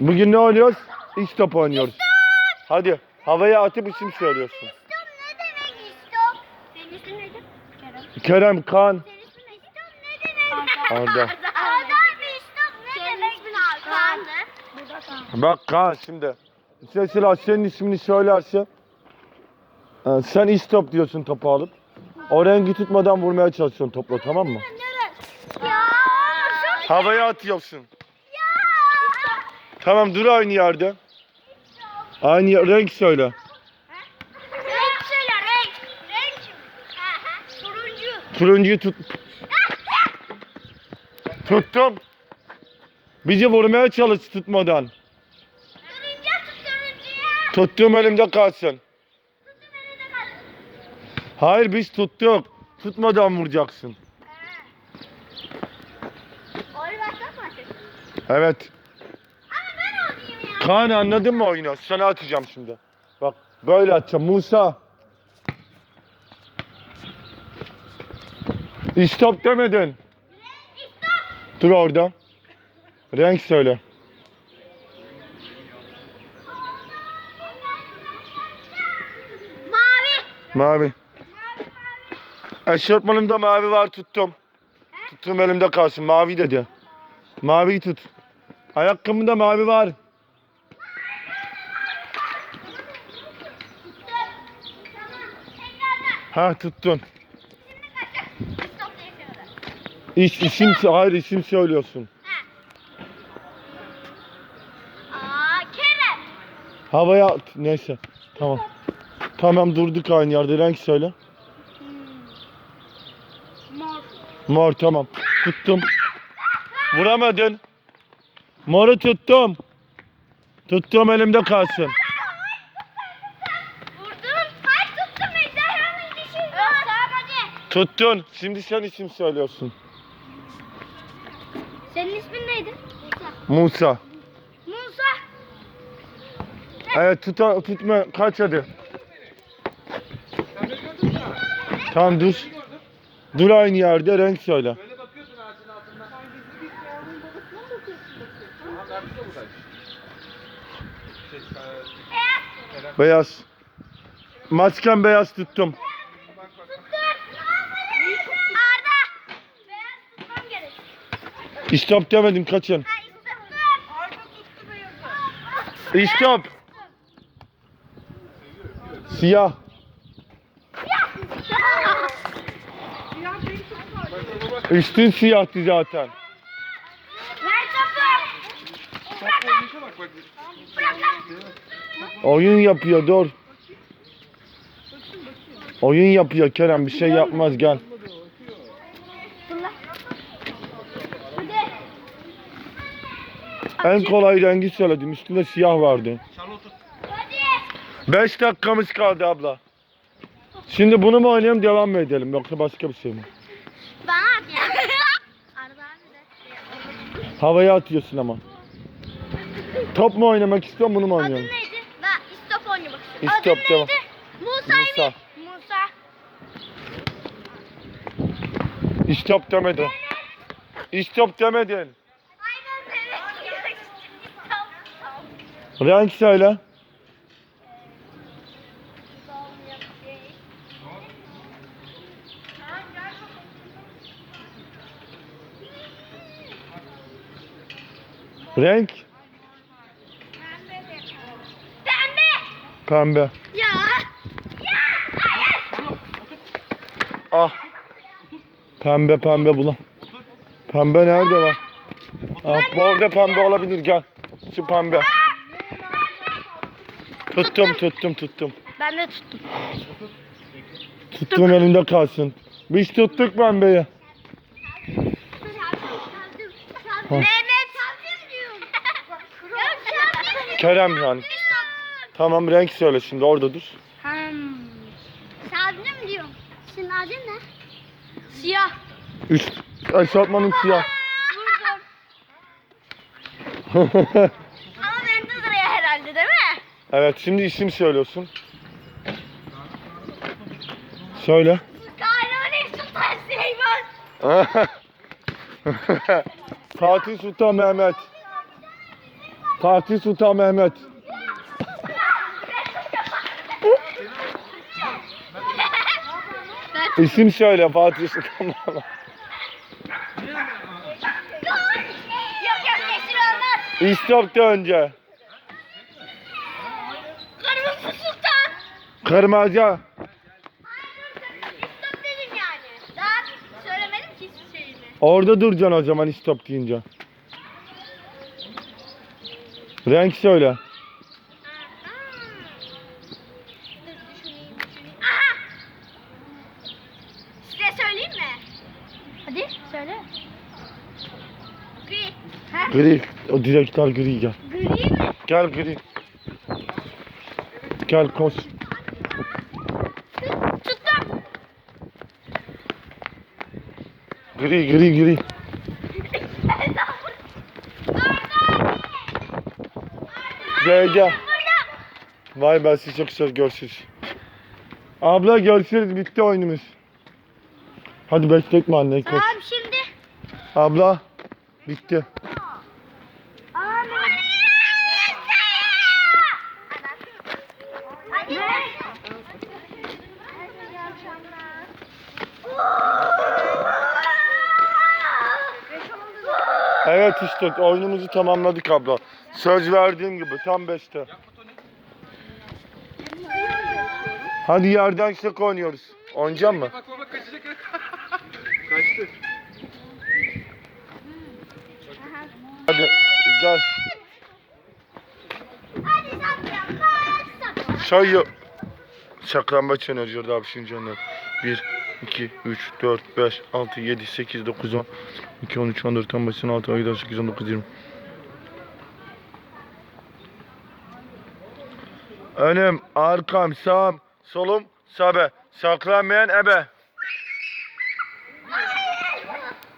Bugün ne oynuyoruz? İç top oynuyoruz. Hadi havaya atıp isim söylüyorsun. Stop ne demek stop? Senin ismin neydi? Kerem. Kerem, Kaan, Senin ismin neydi? Stop ne demek? Arda. Arda abi ne demek? Senin. Bak Kaan şimdi. Mesela senin ismini söylerse e, sen iç top diyorsun topu alıp. O rengi tutmadan vurmaya çalışıyorsun topla tamam mı? Ya Havaya atıyorsun. Tamam dur aynı yerde. Aynı yer- renk söyle. Renk söyle renk. Renk. Turuncu. Turuncuyu tut. Tuttum. Bizi vurmaya çalış tutmadan. Turuncu tut turuncuya. Tuttuğum elimde kalsın. Tuttum elinde kal. Hayır biz tuttuk. Tutmadan vuracaksın. Açık? Evet. Ama ben olayım ya. Kaan anladın mı oyunu? Sana atacağım şimdi. Bak böyle atacağım. Musa. İstop demedin. Dur orada. Renk söyle. Mavi. Mavi. Eşofmanımda mavi var tuttum. Tuttuğum elimde kalsın. Mavi dedi. Maviyi tut. Ayakkabımda mavi var. Tamam. Tekrardan. Ha tuttun. İş, isim, hayır isim söylüyorsun. Aa Kerem. Havaya at. Neyse. Tamam. Tamam durduk aynı yerde. Renk söyle. Mor. Mor tamam. Tuttum. Vuramadın. Moru tuttum. Tuttuğum elimde kalsın. Vurdum. Kaç tuttum ejderhanın dişi var. Yok tamam hadi. Tuttun. Şimdi sen isim söylüyorsun. Senin ismin neydi? Musa. Musa. Evet tut, tutma. Kaç hadi. Tamam dur. Dur aynı yerde renk söyle. Böyle bakıyorsun ağacın altından. Beyaz. Masken beyaz tuttum. Arda. Beyaz tutmam gerek. İstop demedim kaçın. İstop. Siyah. Üstün siyahtı zaten. Oyun yapıyor dur. Oyun yapıyor Kerem bir şey yapmaz gel. Fırla. Hadi. En kolay rengi söyledim üstünde siyah vardı. Çal otur. Hadi. 5 dakikamız kaldı abla. Şimdi bunu mu oynayalım devam mı edelim yoksa başka bir şey mi? Bana at ya. Arda abi de. Havaya atıyorsun ama. Top mu oynamak istiyorsun bunu mu Adın oynayalım? neydi? Ben istop oynamak istiyorum. İstop, Adın tamam. neydi? Musa. Musa. Musa. İstop demedin. İstop demedin. Aynen evet. İstop. Renk söyle. Renk Pembe. pembe. Ya. Ya. Ah. Pembe pembe bulan. Pembe nerede var? Ah, bu orada pembe olabilir gel. Şu pembe. Tuttum tuttum tuttum. Ben de tuttum. Tuttuğum elimde kalsın. Biz tuttuk pembeyi. Mehmet. Kerem yani. Tamam renk söyle şimdi orada dur. Hmm. Savcım diyorum. Senin adın ne? Siyah. Üst eşofmanın siyah. Vurdum. Evet şimdi isim söylüyorsun. Söyle. Kanuni Sultan Süleyman. Fatih Sultan Mehmet. Fatih Sultan Mehmet. İsim söyle Fatih Sultan Mehmet. İstop önce. Kırmızı sultan. Kırmızı. İstop dedim yani. Daha söylemedim ki hiçbir şeyini. Orada duracaksın o zaman istop deyince. Renk söyle. Dur düşüneyim düşüneyim. Aha! Size söyleyeyim mi? Hadi söyle. Gri. Ha? Gri. O direktör gri gel. Gri mi? Gel gri. Gel koş. Tuttum. Gri gri gri. Gel gel. Vay ben sizi çok seviyorum. Görüşürüz. Abla görüşürüz. Bitti oyunumuz. Hadi bekletme anneyi koş. Tamam şimdi. Abla. Bitti. Evet işte oyunumuzu tamamladık abla. Söz verdiğim gibi tam 5'te. Hadi yerden şak oynuyoruz. Oynayacak mı? Bak baba kaçacak. Kaçtı. Hadi gel. Saklan. Sayı. Saklambaç oynuyoruz orada abi şimdi onlar. 1, 2, 3, 4, 5, 6, 7, 8, 9, 10, 2, 13, 14, 15, 16, 17, 18, 19, 20. Önüm, arkam, sağım, solum, sabe. Saklanmayan ebe.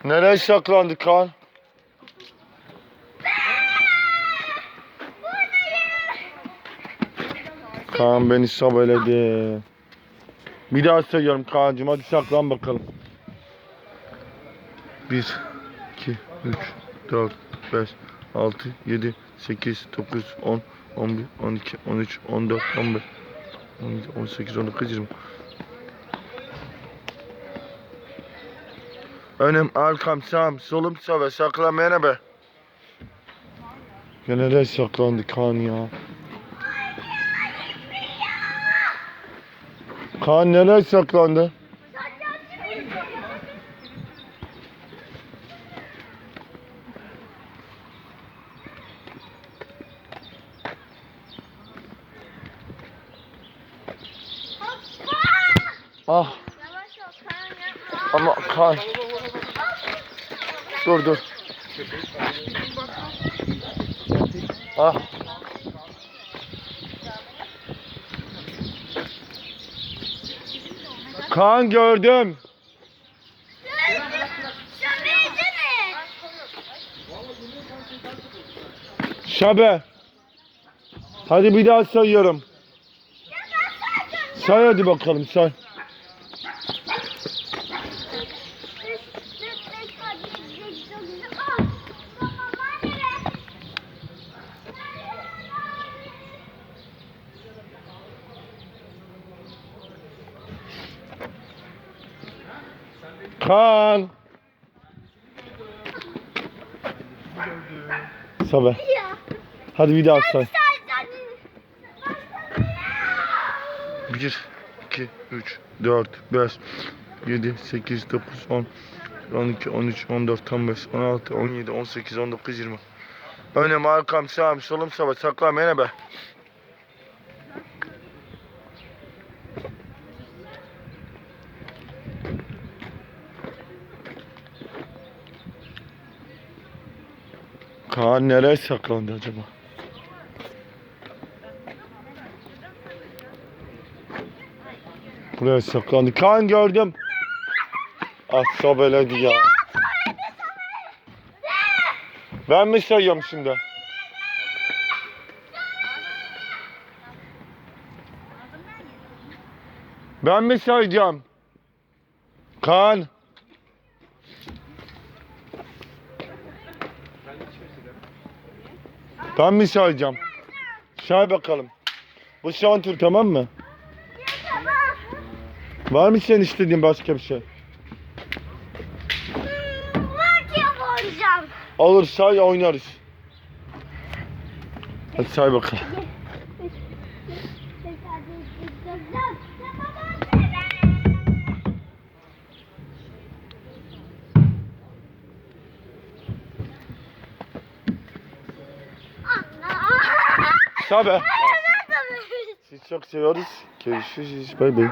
Nereye saklandı kan? Kaan beni sabeledi. Bir daha sayıyorum Kaan'cığım hadi saklan bakalım. 1, 2, 3, 4, 5, 6, 7, 8, 9, 10, 11, 12, 13, 14, 15, 17, 18, 19, 20. Önüm, arkam, sağım, solum, sabe, saklanmayana be. Ya nereye saklandı Kaan ya? Kaan nereye saklandı? Ah Yavaş ol Kaan yapma. ama Kaan. Dur dur. Ah. Kaan gördüm. Şabe. Hadi bir daha sayıyorum. Say hadi bakalım say. Kaan. Sabe. Hadi bir daha say. 1, 2, 3, 4, 5, 7, 8, 9, 10, 12, 13, 14, 15, 16, 17, 18, 19, 20. Önüm, arkam, sağım, solum, savaş, saklam, yine be. Kaan nereye saklandı acaba? Buraya saklandı. Kaan gördüm. Ah sobeledi ya. Ben mi sayıyorum şimdi? Ben mi sayacağım? Kaan. Ben mi sayacağım? Say bakalım. Bu son tur tamam mı? Var mı senin istediğin başka bir şey? Olur say oynarız. Hadi say bakalım. Nerede? Sizi çok seviyoruz. Görüşürüz. Bay bay.